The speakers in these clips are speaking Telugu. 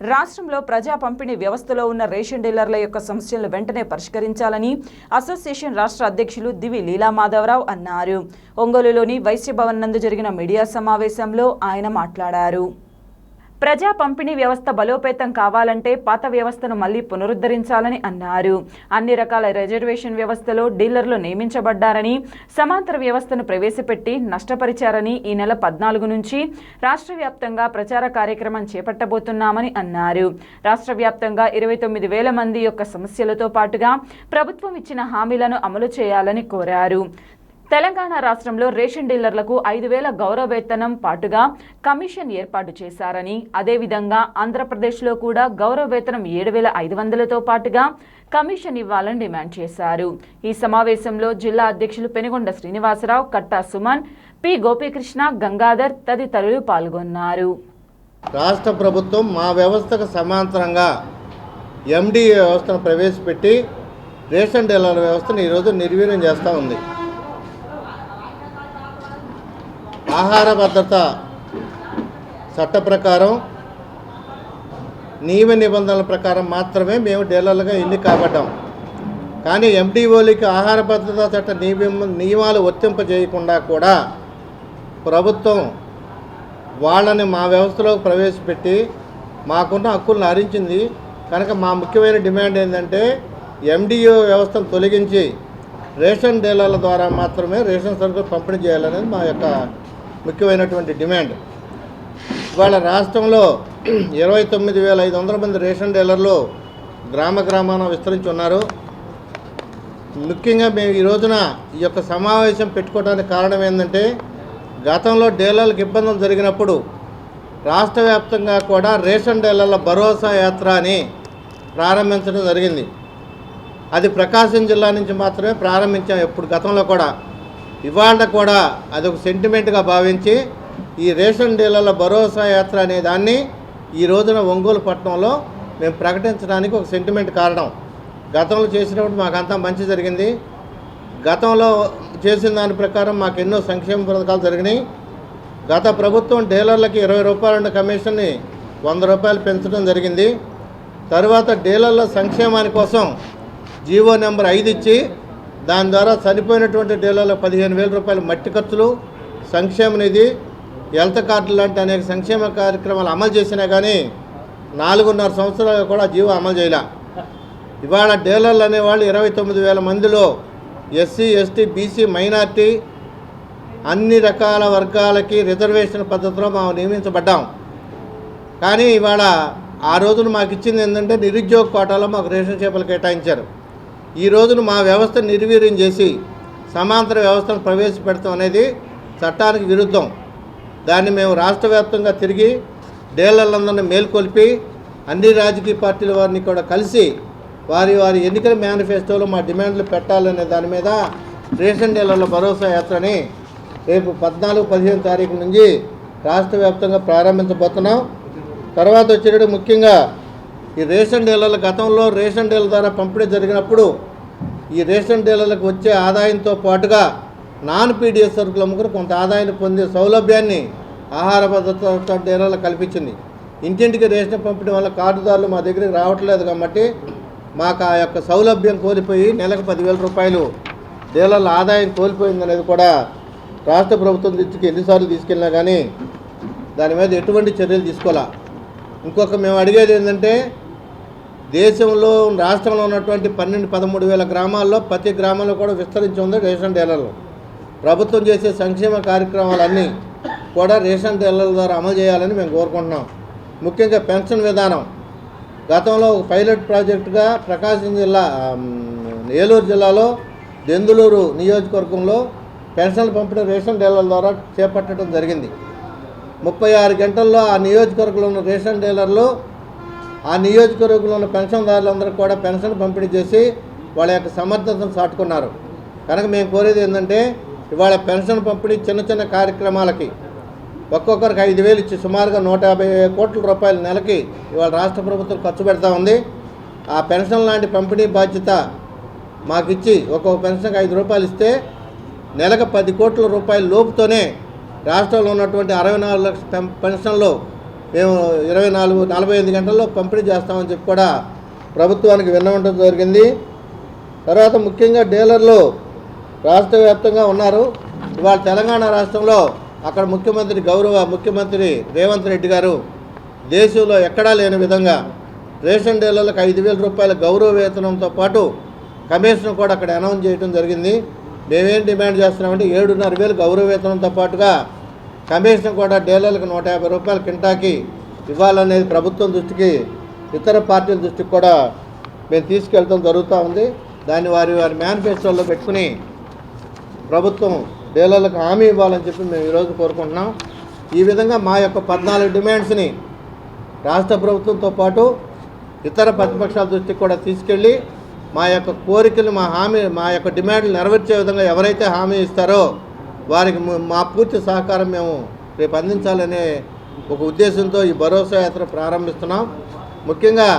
రాష్ట్రంలో ప్రజా పంపిణీ వ్యవస్థలో ఉన్న రేషన్ డీలర్ల యొక్క సమస్యలను వెంటనే పరిష్కరించాలని అసోసియేషన్ రాష్ట్ర అధ్యక్షులు దివి లీలా మాధవరావు అన్నారు. ఒంగోలులోని వైశ్య భవన్ నందు జరిగిన మీడియా సమావేశంలో ఆయన మాట్లాడారు. ప్రజా పంపిణీ వ్యవస్థ బలోపేతం కావాలంటే పాత వ్యవస్థను మళ్ళీ పునరుద్ధరించాలని అన్నారు. అన్ని రకాల రిజర్వేషన్ వ్యవస్థలో డీలర్లు నియమించబడ్డారని సమాంతర వ్యవస్థను ప్రవేశపెట్టి నష్టపరిచారని ఈ నెల పద్నాలుగు నుంచి రాష్ట్ర వ్యాప్తంగా ప్రచార కార్యక్రమం చేపట్టబోతున్నామని అన్నారు. రాష్ట్ర వ్యాప్తంగా ఇరవై తొమ్మిది వేల మంది యొక్క సమస్యలతో పాటుగా ప్రభుత్వం ఇచ్చిన హామీలను అమలు చేయాలని కోరారు. తెలంగాణ రాష్ట్రంలో రేషన్ డీలర్లకు ఐదు వేల గౌరవ వేతనం పాటుగా కమిషన్ ఏర్పాటు చేశారని అదేవిధంగా ఆంధ్రప్రదేశ్లో కూడా గౌరవ వేతనం ఏడు వేల ఐదు వందలతో పాటుగా కమిషన్ ఇవ్వాలని డిమాండ్ చేశారు. ఈ సమావేశంలో జిల్లా అధ్యక్షులు పెనుగొండ శ్రీనివాసరావు కట్టా సుమన్ పి గోపీకృష్ణ గంగాధర్ తదితరులు పాల్గొన్నారు. రాష్ట్ర ప్రభుత్వం మా వ్యవస్థకు సమాంతరంగా ఎండి వ్యవస్థను ప్రవేశపెట్టి రేషన్ డీలర్ వ్యవస్థను ఈరోజు నిర్వీర్యం చేస్తూ ఉంది. ఆహార భద్రత చట్ట ప్రకారం నియమ నిబంధనల ప్రకారం మాత్రమే మేము డీలర్లుగా ఎన్ని కాబడ్డాం. కానీ ఎండిఓలకి ఆహార భద్రత చట్ట నియమ నియమాలు వర్తింపజేయకుండా కూడా ప్రభుత్వం వాళ్ళని మా వ్యవస్థలోకి ప్రవేశపెట్టి మాకున్న హక్కులను హరించింది. కనుక మా ముఖ్యమైన డిమాండ్ ఏంటంటే ఎండిఓ వ్యవస్థను తొలగించి రేషన్ డీలర్ల ద్వారా మాత్రమే రేషన్ సరుకులు పంపిణీ చేయాలనేది మా యొక్క ముఖ్యమైనటువంటి డిమాండ్. ఇవాళ రాష్ట్రంలో ఇరవై తొమ్మిది వేల ఐదు వందల మంది రేషన్ డీలర్లు గ్రామ గ్రామాన విస్తరించి ఉన్నారు. ముఖ్యంగా మేము ఈ రోజున ఈ యొక్క సమావేశం పెట్టుకోవడానికి కారణం ఏంటంటే గతంలో డీలర్లకు ఇబ్బందులు జరిగినప్పుడు రాష్ట్ర వ్యాప్తంగా కూడా రేషన్ డీలర్ల భరోసా యాత్ర అని ప్రారంభించడం జరిగింది. అది ప్రకాశం జిల్లా నుంచి మాత్రమే ప్రారంభించాం ఎప్పుడు గతంలో కూడా. ఇవాళ కూడా అది ఒక సెంటిమెంట్గా భావించి ఈ రేషన్ డీలర్ల భరోసా యాత్ర అనే దాన్ని ఈ రోజున ఒంగోలు పట్టణంలో మేము ప్రకటించడానికి ఒక సెంటిమెంట్ కారణం. గతంలో చేసినప్పుడు మాకంతా మంచి జరిగింది. గతంలో చేసిన దాని ప్రకారం మాకు ఎన్నో సంక్షేమ పథకాలు జరిగినాయి. గత ప్రభుత్వం డీలర్లకి ఇరవై రూపాయలున్న కమిషన్ని వంద రూపాయలు పెంచడం జరిగింది. తర్వాత డీలర్ల సంక్షేమాని కోసం జీవో నెంబర్ ఐదు ఇచ్చి దాని ద్వారా చనిపోయినటువంటి డీలర్లకు పదిహేను వేల రూపాయల మట్టి ఖర్చులు సంక్షేమ నిధి హెల్త్ కార్డు లాంటి అనేక సంక్షేమ కార్యక్రమాలు అమలు చేసినా కానీ నాలుగున్నర సంవత్సరాలు కూడా జీవో అమలు చేయలే. ఇవాళ డీలర్లు అనేవాళ్ళు ఇరవై తొమ్మిది వేల మందిలో ఎస్సీ ఎస్టీ బీసీ మైనార్టీ అన్ని రకాల వర్గాలకి రిజర్వేషన్ పద్ధతిలో మేము నియమించబడ్డాం. కానీ ఇవాళ ఆ రోజున మాకు ఇచ్చింది ఏంటంటే నిరుద్యోగ కోటాలో మాకు రేషన్ చేపలు కేటాయించారు. ఈ రోజున మా వ్యవస్థ నిర్వీర్యం చేసి సమాంతర వ్యవస్థను ప్రవేశపెడతాం అనేది చట్టానికి విరుద్ధం. దాన్ని మేము రాష్ట్ర వ్యాప్తంగా తిరిగి డీలర్లందరినీ మేల్కొల్పి అన్ని రాజకీయ పార్టీల వారిని కూడా కలిసి వారి వారి ఎన్నికల మేనిఫెస్టోలో మా డిమాండ్లు పెట్టాలనే దాని మీద రేషన్ డీలర్ల భరోసా యాత్రని రేపు పద్నాలుగు పదిహేను తారీఖు నుంచి రాష్ట్ర వ్యాప్తంగా ప్రారంభించబోతున్నాం. తర్వాత వచ్చేటప్పుడు ముఖ్యంగా ఈ రేషన్ డీలర్ల గతంలో రేషన్ డీలర్ ద్వారా పంపిణీ జరిగినప్పుడు ఈ రేషన్ డీలర్లకు వచ్చే ఆదాయంతో పాటుగా నాన్ పీడిఎస్ సరుకులు అమ్ముకుని కొంత ఆదాయాన్ని పొందే సౌలభ్యాన్ని ఆహార భద్రత డీలర్లకు కల్పించింది. ఇంటింటికి రేషన్ పంపిణీ వల్ల కార్డుదారులు మా దగ్గరికి రావట్లేదు కాబట్టి మాకు ఆ యొక్క సౌలభ్యం కోల్పోయి నెలకు పదివేల రూపాయలు డీలర్ల ఆదాయం కోల్పోయింది అనేది కూడా రాష్ట్ర ప్రభుత్వం దృష్టికి ఎన్నిసార్లు తీసుకెళ్ళినా కానీ దాని మీద ఎటువంటి చర్యలు తీసుకోవాలా ఇంకొక మేము అడిగేది ఏంటంటే దేశంలో రాష్ట్రంలో ఉన్నటువంటి పన్నెండు పదమూడు వేల గ్రామాల్లో ప్రతి గ్రామంలో కూడా విస్తరించి ఉంది రేషన్ డీలర్లు. ప్రభుత్వం చేసే సంక్షేమ కార్యక్రమాలన్నీ కూడా రేషన్ డీలర్ల ద్వారా అమలు చేయాలని మేము కోరుకుంటున్నాం. ముఖ్యంగా పెన్షన్ విధానం. గతంలో ఒక పైలట్ ప్రాజెక్టుగా ప్రకాశం జిల్లా ఏలూరు జిల్లాలో దెందులూరు నియోజకవర్గంలో పెన్షన్లు పంపిణీ రేషన్ డీలర్ల ద్వారా చేపట్టడం జరిగింది. ముప్పై ఆరు గంటల్లో ఆ నియోజకవర్గంలో ఉన్న రేషన్ డీలర్లు ఆ నియోజకవర్గంలో ఉన్న పెన్షన్దారులందరూ కూడా పెన్షన్ పంపిణీ చేసి వాళ్ళ యొక్క సమర్థతను చాటుకున్నారు. కనుక మేము కోరేది ఏంటంటే ఇవాళ పెన్షన్ పంపిణీ చిన్న చిన్న కార్యక్రమాలకి ఒక్కొక్కరికి ఐదు వేలు ఇచ్చి సుమారుగా నూట యాభై కోట్ల రూపాయల నెలకి ఇవాళ రాష్ట్ర ప్రభుత్వం ఖర్చు పెడతా ఉంది. ఆ పెన్షన్ లాంటి పంపిణీ బాధ్యత మాకు ఇచ్చి ఒక్కొక్క పెన్షన్కి ఐదు రూపాయలు ఇస్తే నెలకు పది కోట్ల రూపాయల లోపుతోనే రాష్ట్రంలో ఉన్నటువంటి అరవై నాలుగు లక్షల పెన్షన్లు మేము ఇరవై నాలుగు నలభై ఐదు గంటల్లో పంపిణీ చేస్తామని చెప్పి కూడా ప్రభుత్వానికి విన్నవడం జరిగింది. తర్వాత ముఖ్యంగా డీలర్లు రాష్ట్ర వ్యాప్తంగా ఉన్నారు. ఇవాళ తెలంగాణ రాష్ట్రంలో అక్కడ ముఖ్యమంత్రి గౌరవ ముఖ్యమంత్రి రేవంత్ రెడ్డి గారు దేశంలో ఎక్కడా లేని విధంగా రేషన్ డీలర్లకు ఐదు వేల రూపాయల గౌరవ వేతనంతో పాటు కమిషన్ కూడా అక్కడ అనౌన్స్ చేయడం జరిగింది. మేమేం డిమాండ్ చేస్తున్నామంటే ఏడున్నర వేలు గౌరవ వేతనంతో పాటుగా కమిషన్ కూడా డీలర్లకు నూట యాభై రూపాయల కింటాకి ఇవ్వాలనేది ప్రభుత్వం దృష్టికి ఇతర పార్టీల దృష్టికి కూడా మేము తీసుకెళ్ళడం జరుగుతూ ఉంది. దాన్ని వారి వారి మేనిఫెస్టోలో పెట్టుకుని ప్రభుత్వం డీలర్లకు హామీ ఇవ్వాలని చెప్పి మేము ఈరోజు కోరుకుంటున్నాం. ఈ విధంగా మా యొక్క పద్నాలుగు డిమాండ్స్ని రాష్ట్ర ప్రభుత్వంతో పాటు ఇతర ప్రతిపక్షాల దృష్టికి కూడా తీసుకెళ్ళి మా యొక్క కోరికలు మా హామీ మా యొక్క డిమాండ్లు నెరవేర్చే విధంగా ఎవరైతే హామీ ఇస్తారో వారికి మా పూర్తి సహకారం మేము రేపు అందించాలనే ఒక ఉద్దేశంతో ఈ భరోసా యాత్ర ప్రారంభిస్తున్నాం. ముఖ్యంగా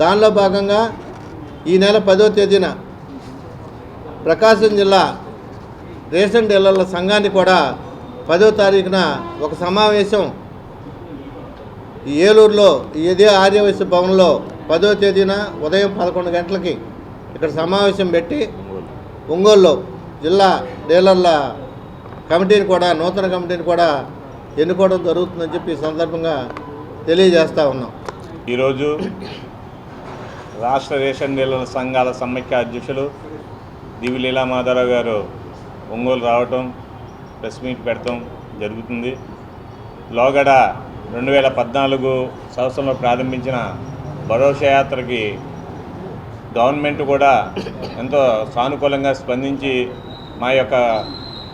దానిలో భాగంగా ఈ నెల పదో తేదీన ప్రకాశం జిల్లా రేషన్ డీలర్ల సంఘాన్ని కూడా పదో తారీఖున ఒక సమావేశం ఈ ఏలూరులో ఈ ఇదే ఆర్యవైశ్య భవన్లో పదో తేదీన ఉదయం పదకొండు గంటలకి ఇక్కడ సమావేశం పెట్టి ఒంగోలులో జిల్లా డీలర్ల కమిటీని కూడా నూతన కమిటీని కూడా ఎన్నుకోవడం జరుగుతుందని చెప్పి ఈ సందర్భంగా తెలియజేస్తూ ఉన్నాం. ఈరోజు రాష్ట్ర రేషన్ డీలర్ల సంఘాల సమైక్య అధ్యక్షులు దివి లీలా మాధవరావు గారు ఒంగోలు రావటం ప్రెస్ మీట్ పెడతాం జరుగుతుంది. లోగడ రెండు వేల పద్నాలుగు సంవత్సరంలో ప్రారంభించిన భరోసా యాత్రకి గవర్నమెంట్ కూడా ఎంతో సానుకూలంగా స్పందించి మా యొక్క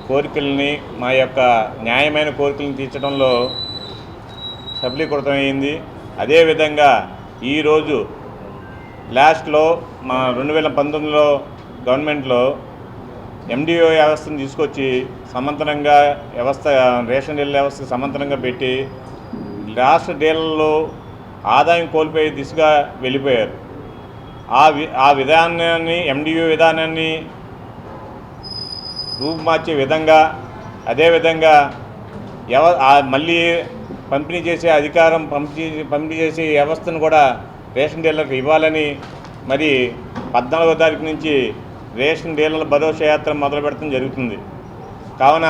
కోరికల్ని మా యొక్క న్యాయమైన కోరికలను తీర్చడంలో సఫలీకృతమైంది. అదేవిధంగా ఈరోజు లాస్ట్లో మా రెండు వేల పంతొమ్మిదిలో గవర్నమెంట్లో ఎండిఓ వ్యవస్థను తీసుకొచ్చి సమంతరంగా వ్యవస్థ రేషన్ డీల్ వ్యవస్థ సమంతరంగా పెట్టి రాష్ట్ర డీలర్లు ఆదాయం కోల్పోయే దిశగా వెళ్ళిపోయారు. ఆ వి ఆ విధానాన్ని ఎండిఓ విధానాన్ని రూపు మార్చే విధంగా అదేవిధంగా ఎవ మళ్ళీ పంపిణీ చేసే అధికారం పంపిణీ పంపిణీ చేసే వ్యవస్థను కూడా రేషన్ డీలర్కి ఇవ్వాలని మరి పద్నాలుగో తారీఖు నుంచి రేషన్ డీలర్ల భరోసా యాత్ర మొదలు పెడతాం జరుగుతుంది. కావున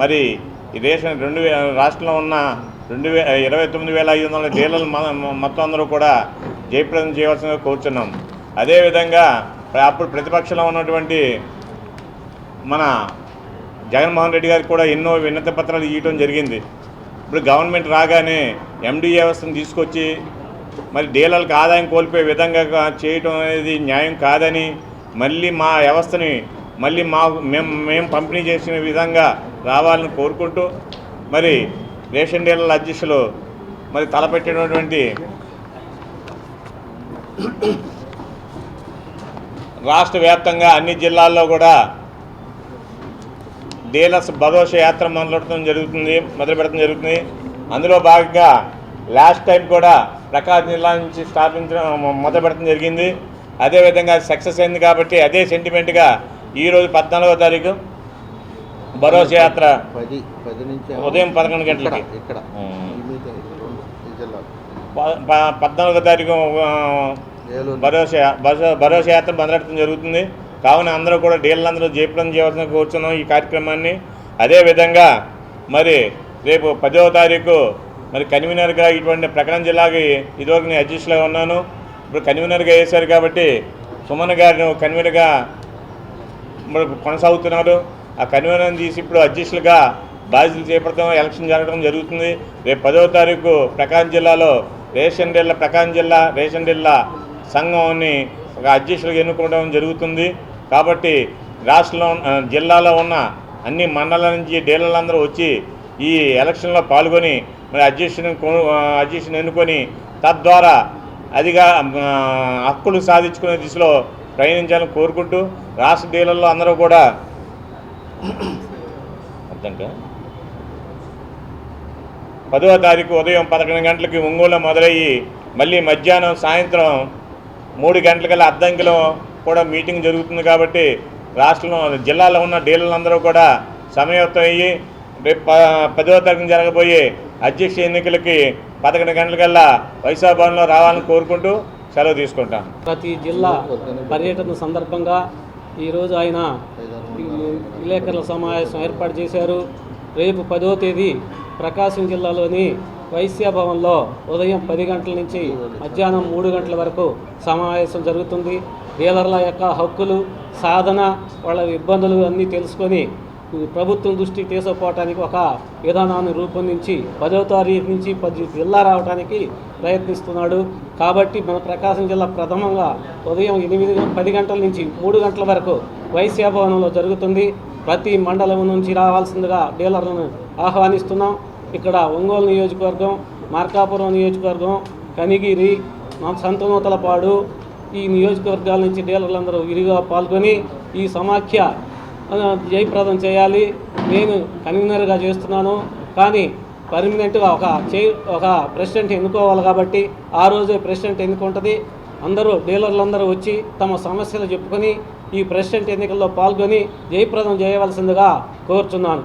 మరి ఈ రేషన్ రెండు రాష్ట్రంలో ఉన్న రెండు వే ఇరవై తొమ్మిది వేల ఐదు వందల డీలర్లు మొత్తం అందరూ కూడా జయప్రదం చేయవలసిందిగా కోరుచున్నాం. అదేవిధంగా అప్పుడు ప్రతిపక్షంలో ఉన్నటువంటి మన జగన్మోహన్ రెడ్డి గారికి కూడా ఎన్నో వినత పత్రాలు ఇవ్వడం జరిగింది. ఇప్పుడు గవర్నమెంట్ రాగానే ఎండి వ్యవస్థను తీసుకొచ్చి మరి డీలర్లకు ఆదాయం కోల్పోయే విధంగా చేయటం అనేది న్యాయం కాదని మళ్ళీ మా వ్యవస్థని మళ్ళీ మా మేము మేము పంపిణీ చేసిన విధంగా రావాలని కోరుకుంటూ మరి రేషన్ డీలర్ల అధ్యక్షులు మరి తలపెట్టినటువంటి రాష్ట్ర వ్యాప్తంగా అన్ని జిల్లాల్లో కూడా డీలర్స్ భరోసా యాత్ర మొదలెడటం జరుగుతుంది మొదలు పెడతాం జరుగుతుంది. అందులో భాగంగా లాస్ట్ టైం కూడా ప్రకాశం జిల్లా నుంచి స్థాపించడం మొదలు పెడతాం జరిగింది. అదేవిధంగా సక్సెస్ అయింది కాబట్టి అదే సెంటిమెంట్గా ఈరోజు పద్నాలుగో తారీఖు భరోసా యాత్ర పది పది నుంచి ఉదయం పదకొండు గంటలకి. ఇక్కడ పద్నాలుగో తారీఖు భరోసా భరోసా యాత్ర మొదలెట్టడం జరుగుతుంది. కావున అందరూ కూడా డీలర్లందరూ జయప్రదం చేయవలసిన కూర్చున్నాం ఈ కార్యక్రమాన్ని. అదేవిధంగా మరి రేపు పదవ తారీఖు మరి కన్వీనర్గా ఇటువంటి ప్రకాశం జిల్లాకి ఇదివరకు నేను అధ్యక్షులుగా ఉన్నాను. ఇప్పుడు కన్వీనర్గా వేశారు కాబట్టి సుమన్ గారిని కన్వీనర్గా మరి కొనసాగుతున్నారు ఆ కన్వీనర్ని తీసి ఇప్పుడు అధ్యక్షులుగా బాధ్యతలు చేపడతాం ఎలక్షన్ జరగడం జరుగుతుంది. రేపు పదవ తారీఖు ప్రకాశం జిల్లాలో రేషన్ డీల్ల ప్రకాశం జిల్లా రేషన్ డీల్ల సంఘంని ఒక అధ్యక్షులుగా ఎన్నుకోవడం జరుగుతుంది. కాబట్టి రాష్ట్రంలో జిల్లాలో ఉన్న అన్ని మండలాల నుంచి డీలర్లందరూ వచ్చి ఈ ఎలక్షన్లో పాల్గొని మరి అధ్యక్షుని అధ్యక్షుని ఎన్నుకొని తద్వారా అదిగా హక్కులు సాధించుకునే దిశలో ప్రయాణించాలని కోరుకుంటూ రాష్ట్ర డీలర్లు అందరూ కూడా అర్థంకా పదవ తారీఖు ఉదయం పదకొండు గంటలకి ఒంగోలు మొదలయ్యి మళ్ళీ మధ్యాహ్నం సాయంత్రం మూడు గంటలకల్లా అద్దంకిలో కూడా మీటింగ్ జరుగుతుంది కాబట్టి రాష్ట్రంలో జిల్లాలో ఉన్న డీలర్లందరూ కూడా సమయత్వం అయ్యి రేపు పదవ తారీఖున జరగబోయే అధ్యక్ష ఎన్నికలకి పదకొండు గంటలకల్లా వైశాఖ భవన్లో రావాలని కోరుకుంటూ సెలవు తీసుకుంటాం. ప్రతి జిల్లా పర్యటన సందర్భంగా ఈరోజు ఆయన విలేకరుల సమావేశం ఏర్పాటు చేశారు. రేపు పదో తేదీ ప్రకాశం జిల్లాలోని వైశ్య భవన్లో ఉదయం పది గంటల నుంచి మధ్యాహ్నం మూడు గంటల వరకు సమావేశం జరుగుతుంది. డీలర్ల యొక్క హక్కులు సాధన వాళ్ళ ఇబ్బందులు అన్నీ తెలుసుకొని ప్రభుత్వం దృష్టికి తీసుకుపోవటానికి ఒక విధానాన్ని రూపొందించి పదో తారీఖు నుంచి పది జిల్లా రావడానికి ప్రయత్నిస్తున్నాడు. కాబట్టి మన ప్రకాశం జిల్లా ప్రథమంగా ఉదయం ఎనిమిది పది గంటల నుంచి మూడు గంటల వరకు వైశ్య భవనంలో జరుగుతుంది. ప్రతి మండలం నుంచి రావాల్సిందిగా డీలర్లను ఆహ్వానిస్తున్నాం. ఇక్కడ ఒంగోలు నియోజకవర్గం మార్కాపురం నియోజకవర్గం కనిగిరి మా సంతనూతలపాడు ఈ నియోజకవర్గాల నుంచి డీలర్లందరూ విరిగా పాల్గొని ఈ సమాఖ్య జయప్రదం చేయాలి. నేను కన్వీనర్గా చేస్తున్నాను. కానీ పర్మనెంట్గా ఒక చే ఒక ప్రెసిడెంట్ ఎన్నుకోవాలి కాబట్టి ఆ రోజే ప్రెసిడెంట్ ఎన్నుకుంటుంది. అందరూ డీలర్లందరూ వచ్చి తమ సమస్యలు చెప్పుకొని ఈ ప్రెసిడెంట్ ఎన్నికల్లో పాల్గొని జయప్రదం చేయవలసిందిగా కోరుచున్నాను.